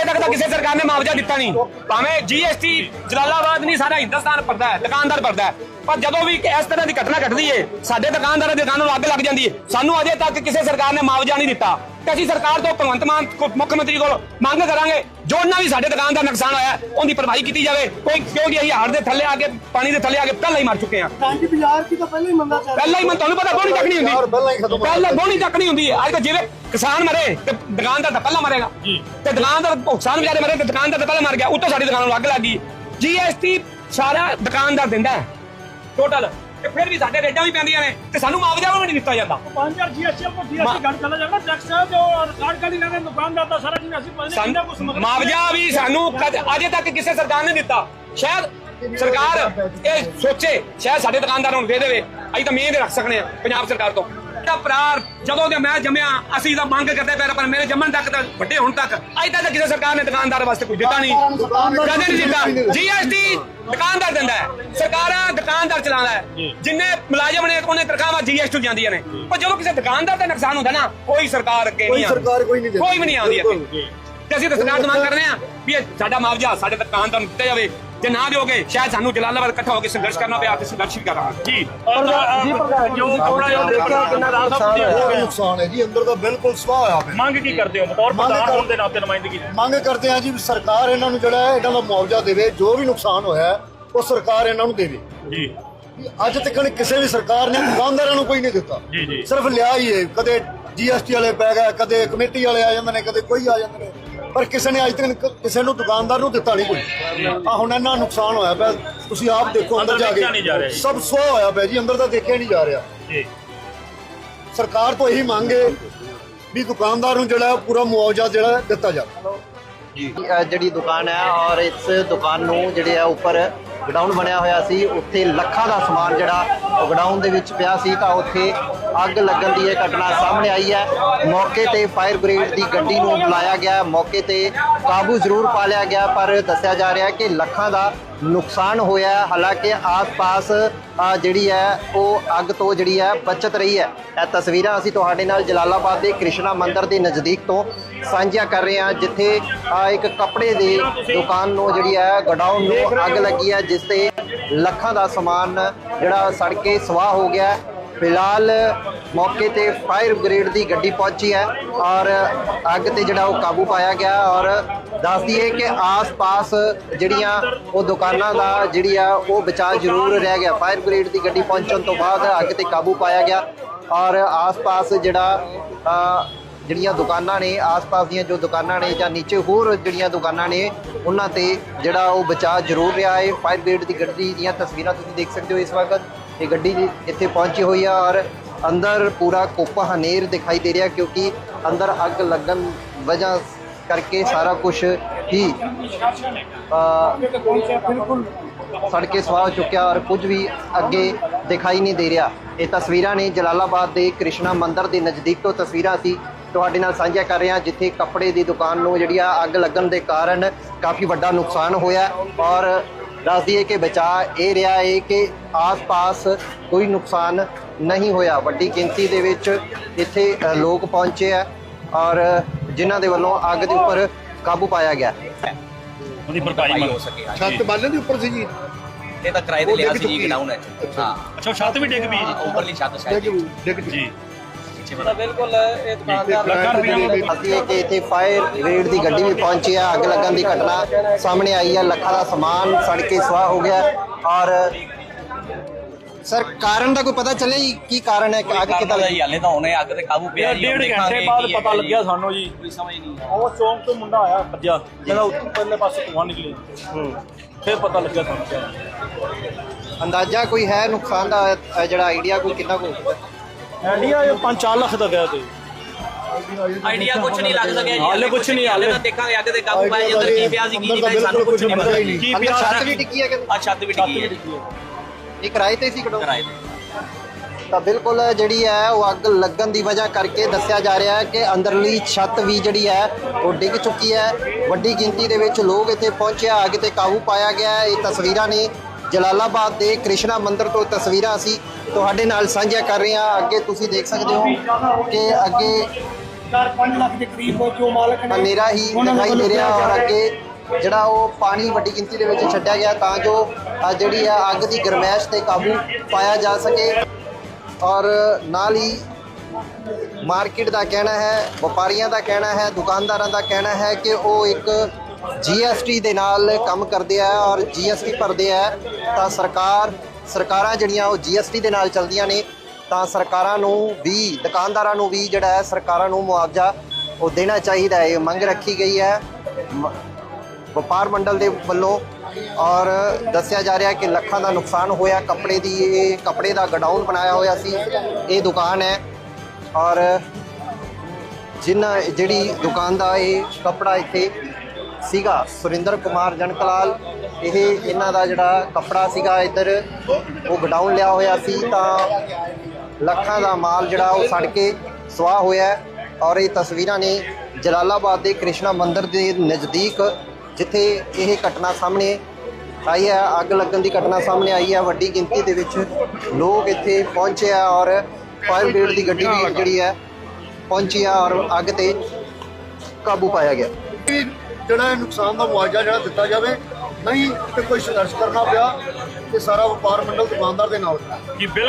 ਹਜੇ ਤੱਕ ਤਾਂ ਕਿਸੇ ਸਰਕਾਰ ਨੇ ਮੁਆਵਜ਼ਾ ਦਿੱਤਾ ਨਹੀਂ। ਭਾਵੇਂ ਜੀਐਸਟੀ ਜਲਾਲਾਬਾਦ ਨਹੀਂ ਸਾਰਾ ਹਿੰਦੁਸਤਾਨ ਭਰਦਾ ਹੈ, ਦੁਕਾਨਦਾਰ ਭਰਦਾ ਹੈ। ਪਰ ਜਦੋਂ ਵੀ ਇਸ ਤਰ੍ਹਾਂ ਦੀ ਘਟਨਾ ਘਟਦੀ ਹੈ ਸਾਡੇ ਦੁਕਾਨਦਾਰਾਂ ਦੀ ਦੁਕਾਨਾਂ ਨੂੰ ਅੱਗ ਲੱਗ ਜਾਂਦੀ ਹੈ ਸਾਨੂੰ ਅਜੇ ਤੱਕ ਕਿਸੇ ਸਰਕਾਰ ਨੇ ਮੁਆਵਜ਼ਾ ਨਹੀਂ ਦਿੱਤਾ। ਤੇ ਅਸੀਂ ਸਰਕਾਰ ਤੋਂ ਭਗਵੰਤ ਮਾਨ ਮੁੱਖ ਮੰਤਰੀ ਕੋਲ ਮੰਗ ਕਰਾਂਗੇ ਜੋ ਉਹਨਾਂ ਵੀ ਸਾਡੇ ਦੁਕਾਨ ਦਾ ਨੁਕਸਾਨ ਹੋਇਆ ਉਹਦੀ ਭਰਪਾਈ ਕੀਤੀ ਜਾਵੇ। ਕੋਈ ਕਿਉਂਕਿ ਅਸੀਂ ਹਾੜ ਦੇ ਥੱਲੇ ਆ ਕੇ ਪਾਣੀ ਦੇ ਥੱਲੇ ਆ ਕੇ ਪਹਿਲਾਂ ਹੀ ਮਰ ਚੁੱਕੇ ਹਾਂ। ਟਾਂਗੀ ਬਾਜ਼ਾਰ ਕੀ ਤਾਂ ਪਹਿਲਾਂ ਹੀ ਮੰਦਾ ਚੱਲ ਪਹਿਲਾਂ ਹੀ ਮੈਂ ਤੁਹਾਨੂੰ ਪਤਾ ਬੋਣੀ ਨਹੀਂ ਹੁੰਦੀ। ਪਹਿਲਾਂ ਹੀ ਖਤਮ ਹੋ ਪਹਿਲਾਂ ਬੋਣੀ ਨਹੀਂ ਹੁੰਦੀ। ਅੱਜ ਤਾਂ ਜਿਵੇਂ ਕਿਸਾਨ ਮਰੇ ਤੇ ਦੁਕਾਨਦਾਰ ਤਾਂ ਪਹਿਲਾਂ ਮਰੇਗਾ। ਤੇ ਦੁਕਾਨਦਾਰ ਕਿਸਾਨ ਵਿਚਾਰੇ ਮਰੇ ਤੇ ਦੁਕਾਨਦਾਰ ਤਾਂ ਪਹਿਲਾਂ ਮਰ ਗਿਆ। ਉੱਤੋਂ ਸਾਡੀ ਦੁਕਾਨ ਨੂੰ ਅੱਗ ਲੱਗ ਗਈ। ਜੀਐਸਟੀ ਸਾਰਾ ਦੁਕਾਨਦਾਰ ਦਿੰਦਾ ਹੈ। ਟੋਟਲ ਤੇ ਫਿਰ ਵੀ ਸਾਡੇ ਰੇਡਾਂ ਵੀ ਪੈਂਦੀਆਂ ਨੇ ਤੇ ਸਾਨੂੰ ਮੁਆਵਜ਼ਾ ਵੀ ਨਹੀਂ ਦਿੱਤਾ ਜਾਂਦਾ। 5000 ਜੀਐਸਟੀ ਆਪਕੋ ਜੀਐਸਟੀ ਘਟ ਚਲਾ ਜਾਣਾ ਟੈਕਸ ਜੋ ਰਿਕਾਰਡ ਕਰ ਲੈਣਾ ਦੁਕਾਨਦਾਰ ਦਾ ਸਾਰਾ ਜਿੰਨਾ ਅਸੀਂ ਪਤਾ ਨਹੀਂ ਕੁਝ ਮੁਆਵਜ਼ਾ ਵੀ ਸਾਨੂੰ ਅਜੇ ਤੱਕ ਕਿਸੇ ਸਰਕਾਰ ਨੇ ਦਿੱਤਾ। ਸ਼ਾਇਦ ਸਰਕਾਰ ਇਹ ਸੋਚੇ ਸ਼ਾਇਦ ਸਾਡੇ ਦੁਕਾਨਦਾਰਾਂ ਨੂੰ ਦੇ ਦੇਵੇ। ਅਸੀਂ ਤਾਂ ਮਿਹਨਤ ਰੱਖ ਸਕਨੇ ਆ ਪੰਜਾਬ ਸਰਕਾਰ ਤੋਂ। ਤਾਂ ਪ੍ਰਾਰ ਜਦੋਂ ਦੇ ਮੈਂ ਜੰਮਿਆ ਅਸੀਂ ਤਾਂ ਮੰਗ ਕਰਦੇ ਪਏ ਪਰ ਮੇਰੇ ਜੰਮਣ ਤੱਕ ਤਾਂ ਵੱਡੇ ਹੁਣ ਤੱਕ ਅਜੇ ਤੱਕ ਕਿਸੇ ਸਰਕਾਰ ਨੇ ਦੁਕਾਨਦਾਰ ਵਾਸਤੇ ਕੁਝ ਦਿੱਤਾ ਨਹੀਂ। ਕਦੇ ਨਹੀਂ ਦਿੱਤਾ। ਜੀਐਸਟੀ ਦੁਕਾਨਦਾਰ ਦਿੰਦਾ ਹੈ। ਸਰਕਾਰਾਂ ਦੁਕਾਨਦਾਰ ਚਲਾਉਂਦਾ ਹੈ। ਜਿੰਨੇ ਮੁਲਾਜ਼ਮ ਨੇ ਉਹਨੇ ਤਨਖਾਹਾਂ ਜੀਐਸਟੀ ਜਾਂਦੀਆਂ ਨੇ। ਪਰ ਜਦੋਂ ਕਿਸੇ ਦੁਕਾਨਦਾਰ ਦਾ ਨੁਕਸਾਨ ਹੁੰਦਾ ਨਾ ਕੋਈ ਸਰਕਾਰ ਅੱਗੇ ਕੋਈ ਨਹੀਂ ਆਉਂਦੀ। ਸਰਕਾਰ ਕੋਈ ਨਹੀਂ ਦਿੰਦੀ। ਕੋਈ ਵੀ ਨਹੀਂ ਆਉਂਦੀ ਇੱਥੇ ਤੇ ਅਸੀਂ ਤਾਂ ਸਰਕਾਰ ਤੋਂ ਮੰਗ ਕਰ ਰਹੇ ਹਾਂ ਵੀ ਇਹ ਸਾਡਾ ਮੁਆਵਜ਼ਾ ਸਾਡੇ ਦੁਕਾਨਦਾਰ ਨੂੰ ਦਿੱਤਾ ਜਾਵੇ। ਜੇ ਨਾ ਦਿਓਗੇ ਸ਼ਾਇਦ ਸਾਨੂੰ ਜਲਾਲਾਬਾਦ ਇਕੱਠਾ ਹੋ ਕੇ ਸੰਘਰਸ਼ ਕਰਨਾ ਪਿਆ ਤੇ ਸੰਘਰਸ਼ ਵੀ ਕਰਾਂਗੇ। ਜੀ ਜੋ ਕੋੜਾ ਜੋ ਦੇਖਿਆ ਕਿੰਨਾ ਰਾਤ ਬਹੁਤ ਨੁਕਸਾਨ ਹੈ ਜੀ ਅੰਦਰ ਦਾ ਬਿਲਕੁਲ ਸੁਆਹ ਹੋਇਆ ਪਿਆ। ਮੰਗ ਕੀ ਕਰਦੇ ਹੋ? ਬਤੌਰ ਪ੍ਰਧਾਨ ਹੋਣ ਦੇ ਨਾਤੇ ਨੁਮਾਇੰਦਗੀ ਮੰਗ ਕਰਦੇ ਆ ਜੀ ਸਰਕਾਰ ਇਹਨਾਂ ਨੂੰ ਜਿਹੜਾ ਹੈ ਇਹਨਾਂ ਦਾ ਮੁਆਵਜ਼ਾ ਦੇਵੇ ਜੋ ਵੀ ਨੁਕਸਾਨ ਹੋਇਆ ਹੈ, ਉਹ ਸਰਕਾਰ ਇਹਨਾਂ ਨੂੰ ਦੇਵੇ। ਜੀ। ਅੱਜ ਤੱਕ ਕਿਸੇ ਵੀ ਸਰਕਾਰ ਨੇ ਦੁਕਾਨਦਾਰਾਂ ਨੂੰ ਕੋਈ ਨਹੀਂ ਦਿੱਤਾ। ਜੀ, ਜੀ। ਸਿਰਫ ਲਿਆ ਹੀ ਹੈ ਕਦੇ ਜੀਐਸਟੀ ਵਾਲੇ ਪੈ ਗਏ ਕਦੇ ਕਮੇਟੀ ਵਾਲੇ ਆ ਜਾਂਦੇ ਨੇ ਕਦੇ ਕੋਈ ਆ ਜਾਂਦੇ ਨੇ। ਪਰ ਕਿਸੇ ਨੇ ਅੱਜ ਤੱਕ ਕਿਸੇ ਨੂੰ ਦੁਕਾਨਦਾਰ ਨੂੰ ਦਿੱਤਾ ਨਹੀਂ ਕੋਈ। ਆ ਹੁਣ ਇੰਨਾ ਨੁਕਸਾਨ ਹੋਇਆ ਪਿਆ। ਤੁਸੀਂ ਆਪ ਦੇਖੋ ਅੰਦਰ ਜਾ ਜਾ ਕੇ। ਜੀ। ਸਭ ਸੋ ਹੋਇਆ ਪਿਆ ਜੀ ਅੰਦਰ ਤਾਂ ਦੇਖਿਆ ਨਹੀਂ ਜਾ ਰਿਹਾ। ਜੀ। ਸਰਕਾਰ ਤੋਂ ਇਹੀ ਮੰਗ ਹੈ ਵੀ ਦੁਕਾਨਦਾਰ ਨੂੰ ਜਿਹੜਾ ਪੂਰਾ ਮੁਆਵਜ਼ਾ ਜਿਹੜਾ ਦਿੱਤਾ ਜਾਵੇ। ਅ, ਜਿਹੜੀ ਦੁਕਾਨ ਹੈ ਔਰ ਇਸ ਦੁਕਾਨ ਨੂੰ ਜਿਹੜੇ ਆ ਉੱਪਰ ਗਡਾਊਨ ਬਣਿਆ ਹੋਇਆ ਸੀ ਉੱਥੇ ਲੱਖਾਂ ਦਾ ਸਮਾਨ ਜਿਹੜਾ ਉਹ ਗਡਾਊਨ ਦੇ ਵਿੱਚ ਪਿਆ ਸੀ ਤਾਂ ਉੱਥੇ ਅੱਗ ਲੱਗਣ ਦੀ ਇਹ ਘਟਨਾ ਸਾਹਮਣੇ ਆਈ ਹੈ। ਮੌਕੇ ਤੇ ਫਾਇਰ ਬ੍ਰਿਗੇਡ ਦੀ ਗੱਡੀ ਨੂੰ ਬੁਲਾਇਆ ਗਿਆ। ਮੌਕੇ ਤੇ ਕਾਬੂ ਜ਼ਰੂਰ ਪਾ ਲਿਆ ਗਿਆ, ਪਰ ਦੱਸਿਆ ਜਾ ਰਿਹਾ ਕਿ ਲੱਖਾਂ ਦਾ ਨੁਕਸਾਨ ਹੋਇਆ ਹਾਲਾਂਕਿ ਆਸ-ਪਾਸ ਜਿਹੜੀ ਹੈ, ਉਹ ਅੱਗ ਤੋਂ ਜਿਹੜੀ ਹੈ, ਬਚਤ ਰਹੀ ਹੈ। ਇਹ ਤਸਵੀਰਾਂ ਅਸੀਂ ਤੁਹਾਡੇ ਨਾਲ ਜਲਾਲਾਬਾਦ ਦੇ ਕ੍ਰਿਸ਼ਨਾ ਮੰਦਿਰ ਦੇ ਨਜ਼ਦੀਕ ਤੋਂ ਸਾਂਝੀਆਂ ਕਰ ਰਹੇ ਹਾਂ, ਜਿੱਥੇ ਇੱਕ ਕੱਪੜੇ ਦੀ ਦੁਕਾਨ ਨੂੰ ਜਿਹੜੀ ਹੈ, ਗਡਾਊਨ ਨੂੰ ਅੱਗ ਲੱਗੀ ਹੈ, ਜਿਸ ਤੇ ਲੱਖਾਂ ਦਾ ਸਮਾਨ ਜਿਹੜਾ ਸੜ ਕੇ ਸਵਾਹ ਹੋ ਗਿਆ ਫਿਲਹਾਲ ਮੌਕੇ ਤੇ ਫਾਇਰ ਬ੍ਰਿਗੇਡ ਦੀ ਗੱਡੀ ਪਹੁੰਚੀ ਹੈ ਔਰ ਅੱਗ ਤੇ ਜਿਹੜਾ ਉਹ ਕਾਬੂ ਪਾਇਆ ਗਿਆ ਔਰ ਦੱਸ ਦਈਏ ਕਿ ਆਸ-ਪਾਸ ਜਿਹੜੀਆਂ ਉਹ ਦੁਕਾਨਾਂ ਦਾ ਜਿਹੜੀ ਆ ਉਹ ਬਚਾਅ ਜ਼ਰੂਰ ਰਹਿ ਗਿਆ। ਫਾਇਰ ਬ੍ਰਿਗੇਡ ਦੀ ਗੱਡੀ ਪਹੁੰਚਣ ਤੋਂ ਬਾਅਦ ਅੱਗ ਤੇ ਕਾਬੂ ਪਾਇਆ ਗਿਆ ਔਰ ਆਸ-ਪਾਸ ਜਿਹੜਾ ਜਿਹੜੀਆਂ ਦੁਕਾਨਾਂ ਨੇ, ਆਸ-ਪਾਸ ਦੀਆਂ ਜੋ ਦੁਕਾਨਾਂ ਨੇ ਜਾਂ ਨੀਚੇ ਹੋਰ ਜਿਹੜੀਆਂ ਦੁਕਾਨਾਂ ਨੇ, ਉਹਨਾਂ ਤੇ ਜਿਹੜਾ ਉਹ ਬਚਾਅ ਜ਼ਰੂਰ ਰਿਹਾ ਹੈ। ਫਾਇਰ ਬ੍ਰਿਗੇਡ ਦੀ ਗੱਡੀ ਦੀਆਂ ਤਸਵੀਰਾਂ ਤੁਸੀਂ ਦੇਖ ਸਕਦੇ ਹੋ ਇਸ ਵਕਤ। ਇਹ ਗੱਡੀ ਇੱਥੇ ਪਹੁੰਚੀ ਹੋਈ ਆ ਔਰ ਅੰਦਰ ਪੂਰਾ ਕੋਪਾ ਹਨੇਰ ਦਿਖਾਈ ਦੇ ਰਿਹਾ ਕਿਉਂਕਿ ਅੰਦਰ ਅੱਗ ਲੱਗਣ ਵਜ੍ਹਾ ਕਰਕੇ ਸਾਰਾ ਕੁਝ ਹੀ ਬਿਲਕੁਲ ਸੜ ਸਵਾਹ ਚੁੱਕਿਆ ਔਰ ਕੁਝ ਵੀ ਅੱਗੇ ਦਿਖਾਈ ਨਹੀਂ ਦੇ ਰਿਹਾ। ਇਹ ਤਸਵੀਰਾਂ ਨੇ ਜਲਾਲਾਬਾਦ ਦੇ ਕ੍ਰਿਸ਼ਨਾ ਮੰਦਿਰ ਦੇ ਨਜ਼ਦੀਕ ਤੋਂ ਤਸਵੀਰਾਂ ਸੀ ਤੁਹਾਡੇ ਨਾਲ ਸਾਂਝਾ ਕਰ ਰਹੇ ਹਾਂ, ਜਿੱਥੇ ਕੱਪੜੇ ਦੀ ਦੁਕਾਨ ਨੂੰ ਜਿਹੜੀ ਆ ਅੱਗ ਲੱਗਣ ਦੇ ਕਾਰਨ ਕਾਫੀ ਵੱਡਾ ਨੁਕਸਾਨ ਹੋਇਆ ਔਰ ਦੱਸ ਦਈਏ ਕਿ ਬਚਾ ਇਹ ਰਿਹਾ ਹੈ ਕਿ ਆਸ-ਪਾਸ ਕੋਈ ਨੁਕਸਾਨ ਨਹੀਂ ਹੋਇਆ। ਵੱਡੀ ਗਿਣਤੀ ਦੇ ਵਿੱਚ ਇੱਥੇ ਲੋਕ ਪਹੁੰਚੇ ਆ ਔਰ ਜਿਨ੍ਹਾਂ ਦੇ ਵੱਲੋਂ ਅੱਗ ਦੇ ਉੱਪਰ ਕਾਬੂ ਪਾਇਆ ਗਿਆ। ਉਹਦੀ ਭਰਪਾਈ ਹੋ ਸਕੇ ਹਾਂ। ਛੱਤ ਬਾਲਣ ਦੇ ਉੱਪਰ ਸੀ ਜੀ। ਇਹ ਤਾਂ ਕਿਰਾਏ ਤੇ ਲਿਆ ਸੀ ਜੀ ਚੁੱਕੀ ਗਡਾਊਨ ਹੈ ਹਾਂ ਅੱਛਾ। ਛੱਤ ਵੀ ਡਿੱਗ ਪਈ। ਜੀ ਉੱਪਰਲੀ ਛੱਤ ਸਾਈਡ ਡਿੱਗ ਡਿੱਗ ਜੀ ਲੱਖਾਂ ਰੁਪਏ ਅਸੀਂ ਇਹ ਕਿ ਇੱਥੇ ਫਾਇਰ ਬ੍ਰਿਗੇਡ ਦੀ ਗੱਡੀ ਵੀ ਪਹੁੰਚੀ ਆ। ਅੱਗ ਲੱਗਣ ਦੀ ਘਟਨਾ ਸਾਹਮਣੇ ਆਈ ਹੈ ਲੱਖਾਂ ਦਾ ਸਮਾਨ ਸੜ ਕੇ ਸਵਾਹ ਹੋ ਗਿਆ। ਔਰ ਸਰ ਕਾਰਨ ਦਾ ਕੋਈ ਪਤਾ ਚੱਲਿਆ ਜੀ? ਕੀ ਕਾਰਨ ਹੈ? ਕਿ ਅੱਗ ਕਿੱਦਾਂ ਦਾ ਲੱਗੀ? ਹੀ ਹਾਲੇ ਤਾਂ ਹੁਣੇ ਅੱਗ ਤੇ ਕਾਬੂ ਪਿਆ ਜੀ, ਹੁਣ ਡੇਢ ਦੇਖਾਂਗੇ ਘੰਟੇ ਬਾਅਦ ਕੀ ਹੈ ਪਤਾ ਜੀ। ਲੱਗਿਆ ਸਾਨੂੰ ਜੀ। ਕੋਈ ਸਮਝ ਨਹੀਂ ਉਹ ਚੌਂਕ ਤੋਂ ਮੁੰਡਾ ਆਇਆ ਭੱਜਿਆ। ਜਿਹੜਾ ਉੱਥੇ ਪਹਿਲੇ ਪਾਸੇ ਧੂਆਂ ਨਿਕਲੀ ਫਿਰ ਪਤਾ ਲੱਗਿਆ ਸਾਨੂੰ। ਕਿਆ ਅੰਦਾਜ਼ਾ ਕੋਈ ਹੈ ਨੁਕਸਾਨ ਦਾ ਅ, ਜਿਹੜਾ ਆਈਡੀਆ ਕੋਈ ਕਿੰਨਾ ਕੋਈ ਆਈਡੀਆ ਇਹ 5-4 ਲੱਖ ਦਾ ਗਿਆ ਤੇ ਆਈਡੀਆ ਕੁਝ ਨਹੀਂ ਲੱਗ ਸਕਿਆ ਜੀ। ਹਾਲੇ ਕੁਛ ਨਹੀਂ, ਹਾਲੇ। ਤਾਂ ਦੇਖਾਂਗੇ ਅੱਗ ਤੇ ਕਾਬੂ ਪਾਇਆ ਜਾਂਦਾ ਕੀ ਪਿਆ ਸੀ ਕੀ ਨਹੀਂ ਪਿਆ ਸਾਨੂੰ ਕੁਝ ਨਹੀਂ ਪਤਾ। ਕੀ ਪਿਆ ਛੱਤ ਵੀ ਟਿੱਕੀ ਹੈ ਕਿ ਆ ਛੱਤ ਵੀ ਡਿੱਗੀ ਹੈ ਇਹ ਕਿਰਾਏ ਤੇ ਸੀ ਕਢਾਉ ਕਿਰਾਏ ਤੇ। ਤਾਂ ਬਿਲਕੁਲ ਜਿਹੜੀ ਹੈ ਉਹ ਅੱਗ ਲੱਗਣ ਦੀ ਵਜ੍ਹਾ ਕਰਕੇ ਦੱਸਿਆ ਜਾ ਰਿਹਾ ਹੈ ਕਿ ਅੰਦਰਲੀ ਛੱਤ ਵੀ ਜਿਹੜੀ ਹੈ ਉਹ ਡਿੱਗ ਚੁੱਕੀ ਹੈ। ਵੱਡੀ ਗਿਣਤੀ ਦੇ ਵਿੱਚ ਲੋਕ ਇੱਥੇ ਪਹੁੰਚਿਆ। ਅੱਗ ਤੇ ਕਾਬੂ ਪਾਇਆ ਗਿਆ ਇਹ ਤਸਵੀਰਾਂ ਨੇ ਜਲਾਲਾਬਾਦ ਦੇ ਕ੍ਰਿਸ਼ਨਾ ਮੰਦਿਰ ਤੋਂ ਤਸਵੀਰਾਂ ਅਸੀਂ ਤੁਹਾਡੇ ਨਾਲ ਸਾਂਝੀਆਂ ਕਰ ਰਹੇ ਹਾਂ। ਅੱਗੇ ਤੁਸੀਂ ਦੇਖ ਸਕਦੇ ਹੋ ਕਿ ਅੱਗੇ 4-5 ਲੱਖ ਦੇ ਕਰੀਬ ਜੋ ਮਾਲਕ ਨੇ ਹਨੇਰਾ ਹੀ ਦਿਖਾਈ ਦੇ ਰਿਹਾ ਔਰ ਅੱਗੇ ਜਿਹੜਾ ਉਹ ਪਾਣੀ ਵੱਡੀ ਗਿਣਤੀ ਦੇ ਵਿੱਚ ਛੱਡਿਆ ਗਿਆ ਤਾਂ ਜੋ ਜਿਹੜੀ ਆ ਅੱਗ ਦੀ ਗਰਮੈਸ਼ ਤੇ ਕਾਬੂ ਪਾਇਆ ਜਾ ਸਕੇ। ਔਰ ਨਾਲ ਹੀ ਮਾਰਕੀਟ ਦਾ ਕਹਿਣਾ ਹੈ, ਵਪਾਰੀਆਂ ਦਾ ਕਹਿਣਾ ਹੈ, ਦੁਕਾਨਦਾਰਾਂ ਦਾ ਕਹਿਣਾ ਹੈ ਕਿ ਉਹ ਇੱਕ ਜੀਐਸਟੀ ਦੇ ਨਾਲ ਕੰਮ ਕਰਦੇ ਆ ਔਰ ਜੀਐਸਟੀ ਭਰਦੇ ਆ, ਤਾਂ ਸਰਕਾਰ, ਸਰਕਾਰਾਂ ਜਿਹੜੀਆਂ ਉਹ ਜੀਐਸਟੀ ਦੇ ਨਾਲ ਚੱਲਦੀਆਂ ਨੇ, ਤਾਂ ਸਰਕਾਰਾਂ ਨੂੰ ਵੀ, ਦੁਕਾਨਦਾਰਾਂ ਨੂੰ ਵੀ ਜਿਹੜਾ ਹੈ, ਸਰਕਾਰਾਂ ਨੂੰ ਮੁਆਵਜ਼ਾ ਉਹ ਦੇਣਾ ਚਾਹੀਦਾ ਹੈ, ਇਹ ਮੰਗ ਰੱਖੀ ਗਈ ਹੈ। ਵਪਾਰ ਮੰਡਲ ਦੇ ਵੱਲੋਂ ਔਰ ਦੱਸਿਆ ਜਾ ਰਿਹਾ ਕਿ ਲੱਖਾਂ ਦਾ ਨੁਕਸਾਨ ਹੋਇਆ, ਕੱਪੜੇ ਦੀ ਇਹ, ਕੱਪੜੇ ਦਾ ਗਡਾਊਨ ਬਣਾਇਆ ਹੋਇਆ ਸੀ, ਇਹ ਦੁਕਾਨ ਹੈ। ਔਰ ਜਿਨ੍ਹਾਂ ਜਿਹੜੀ ਦੁਕਾਨ ਦਾ ਇਹ ਕੱਪੜਾ ਇੱਥੇ ਸੀਗਾ। ਸੁਰਿੰਦਰ ਕੁਮਾਰ ਜਨਕਲਾਲ, ਇਹ ਇਹਨਾਂ ਦਾ ਜਿਹੜਾ ਕੱਪੜਾ ਸੀਗਾ ਇੱਧਰ, ਉਹ ਗਡਾਊਨ ਲਿਆ ਹੋਇਆ ਸੀ ਤਾਂ ਲੱਖਾਂ ਦਾ ਮਾਲ ਜਿਹੜਾ ਉਹ ਸੜ ਕੇ ਸੁਆਹ ਹੋਇਆ ਔਰ ਇਹ ਤਸਵੀਰਾਂ ਨੇ ਜਲਾਲਾਬਾਦ ਦੇ ਕ੍ਰਿਸ਼ਨਾ ਮੰਦਿਰ ਦੇ ਨਜ਼ਦੀਕ, ਜਿੱਥੇ ਇਹ ਘਟਨਾ ਸਾਹਮਣੇ ਆਈ ਹੈ, ਅੱਗ ਲੱਗਣ ਦੀ ਘਟਨਾ ਸਾਹਮਣੇ ਆਈ ਹੈ। ਵੱਡੀ ਗਿਣਤੀ ਦੇ ਵਿੱਚ ਲੋਕ ਇੱਥੇ ਪਹੁੰਚੇ ਆ ਔਰ ਫਾਇਰ ਬ੍ਰਿਗੇਡ ਦੀ ਗੱਡੀ ਵੀ ਜਿਹੜੀ ਹੈ, ਪਹੁੰਚੀ ਆ ਔਰ ਅੱਗ ਤੇ ਕਾਬੂ ਪਾਇਆ ਗਿਆ। ਜਿਹੜਾ ਇਹ ਨੁਕਸਾਨ ਦਾ ਮੁਆਵਜ਼ਾ ਜਿਹੜਾ ਦਿੱਤਾ ਜਾਵੇ, ਨਹੀਂ ਤੇ ਕੋਈ ਸੰਘਰਸ਼ ਕਰਨਾ ਪਿਆ ਤੇ ਸਾਰਾ ਵਪਾਰ ਮੰਡਲ ਦੁਕਾਨਦਾਰ ਦੇ ਨਾਲ। ਕਿ ਬਿਲ